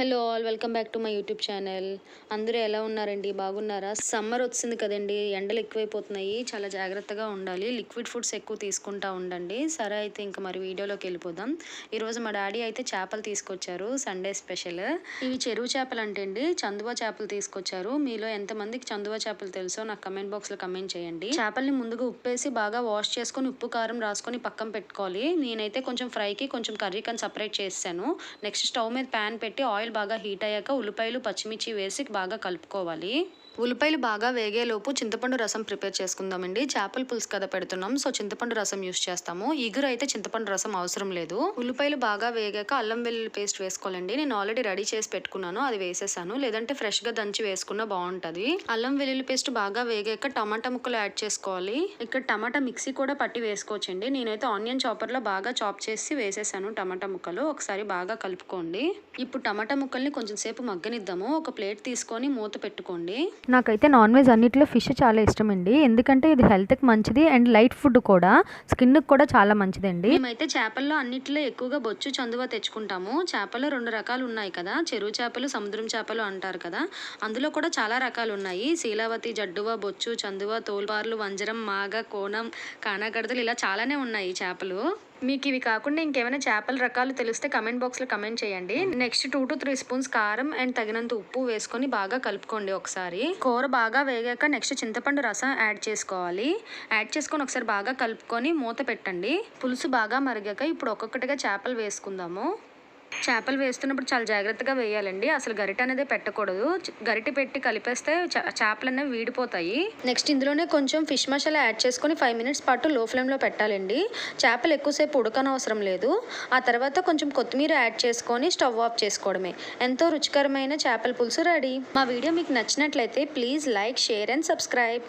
Hello all welcome back to my YouTube channel. అందరూ ఎలా ఉన్నారండి? బాగున్నారా? సమ్మర్ వచ్చింది కదండి ఎండలు ఎక్కువైపోతున్నాయి చాలా జాగ్రత్తగా ఉండాలి. లిక్విడ్ ఫుడ్స్ ఎక్కువ తీసుకుంటా ఉండండి. సరే అయితే ఇంకా మరి వీడియోలోకి వెళ్ళిపోదాం. ఈరోజు మా డాడీ అయితే చేపలు తీసుకొచ్చారు సండే స్పెషల్. ఇవి చెరువు చేపలు అంటే అండి చందువ చేపలు తీసుకొచ్చారు. మీలో ఎంతమందికి చందువ చేపలు తెలుసో నాకు కమెంట్ బాక్స్లో కమెంట్ చేయండి. చేపల్ని ముందుగా ఉప్పేసి బాగా వాష్ చేసుకొని ఉప్పు కారం రాసుకొని పక్కన పెట్టుకోవాలి. నేనైతే కొంచెం ఫ్రైకి కొంచెం కర్రీ కానీ సపరేట్ చేసాను నెక్స్ట్ స్టవ్ మీద ప్యాన్ పెట్టి ఆయిల్ బాగా హీట్ అయ్యాక ఉల్లిపాయలు పచ్చిమిర్చి వేసి బాగా కలుపుకోవాలి. ఉల్లిపాయలు బాగా వేగేలోపు చింతపండు రసం ప్రిపేర్ చేసుకుందామండి. చేపల పులుసు కదా పెడుతున్నాం సో చింతపండు రసం యూస్ చేస్తాము. ఇగురు అయితే చింతపండు రసం అవసరం లేదు. ఉల్లిపాయలు బాగా వేగాక అల్లం వెల్లుల్లి పేస్ట్ వేసుకోవాలండి. నేను ఆల్రెడీ రెడీ చేసి పెట్టుకున్నాను అది వేసేసాను. లేదంటే ఫ్రెష్గా దంచి వేసుకున్నా బాగుంటది. అల్లం వెల్లుల్లి పేస్ట్ బాగా వేగాక టమాటా ముక్కలు యాడ్ చేసుకోవాలి. ఇక్కడ టమాటా మిక్సీ కూడా పట్టి వేసుకోవచ్చండి. నేనైతే ఆనియన్ చాపర్లో బాగా చాప్ చేసి వేసేసాను టమాటా ముక్కలు. ఒకసారి బాగా కలుపుకోండి. ఇప్పుడు టమాటా ముక్కల్ని కొంచెం సేపు మగ్గనిద్దాము. ఒక ప్లేట్ తీసుకొని మూత పెట్టుకోండి. నాకైతే నాన్ వెజ్ అన్నిటిలో ఫిష్ చాలా ఇష్టం అండి ఎందుకంటే ఇది హెల్త్కి మంచిది అండ్ లైట్ ఫుడ్ కూడా. స్కిన్కి కూడా చాలా మంచిదండి. మేమైతే చేపల్లో అన్నిటిలో ఎక్కువగా బొచ్చు చందువ తెచ్చుకుంటాము. చేపలు రెండు రకాలు ఉన్నాయి కదా. చెరువు చేపలు సముద్రం చేపలు అంటారు కదా. అందులో కూడా చాలా రకాలు ఉన్నాయి. శీలావతి జడ్డువ బొచ్చు చందువ తోల్పార్లు వంజరం మాగ కోణం కానాగడతలు ఇలా చాలానే ఉన్నాయి చేపలు. మీకు ఇవి కాకుండా ఇంకేమైనా చేపల రకాలు తెలిస్తే కమెంట్ బాక్స్లో కమెంట్ చేయండి. Next two to three spoons కారం అండ్ తగినంత ఉప్పు వేసుకొని బాగా కలుపుకోండి ఒకసారి. కూర బాగా వేగాక నెక్స్ట్ చింతపండు రసం యాడ్ చేసుకోవాలి. యాడ్ చేసుకొని ఒకసారి బాగా కలుపుకొని మూత పెట్టండి. పులుసు బాగా మరిగాక ఇప్పుడు ఒక్కొక్కటిగా చేపలు వేసుకుందాము. చేపలు వేస్తున్నప్పుడు చాలా జాగ్రత్తగా వేయాలండి. అసలు గరిట అనేది పెట్టకూడదు. గరిట గరిటె పెట్టి కలిపేస్తే చేపలు అనేవి వీడిపోతాయి. నెక్స్ట్ ఇందులోనే కొంచెం ఫిష్ మసాలా యాడ్ చేసుకొని ఫైవ్ మినిట్స్ పాటు లో ఫ్లేమ్లో పెట్టాలండి. చేపలు ఎక్కువసేపు ఉడకనవసరం లేదు. ఆ తర్వాత కొంచెం కొత్తిమీర యాడ్ చేసుకొని స్టవ్ ఆఫ్ చేసుకోవడమే. ఎంతో రుచికరమైన చేపల పులుసు రెడీ. మా వీడియో మీకు నచ్చినట్లయితే please like share and subscribe.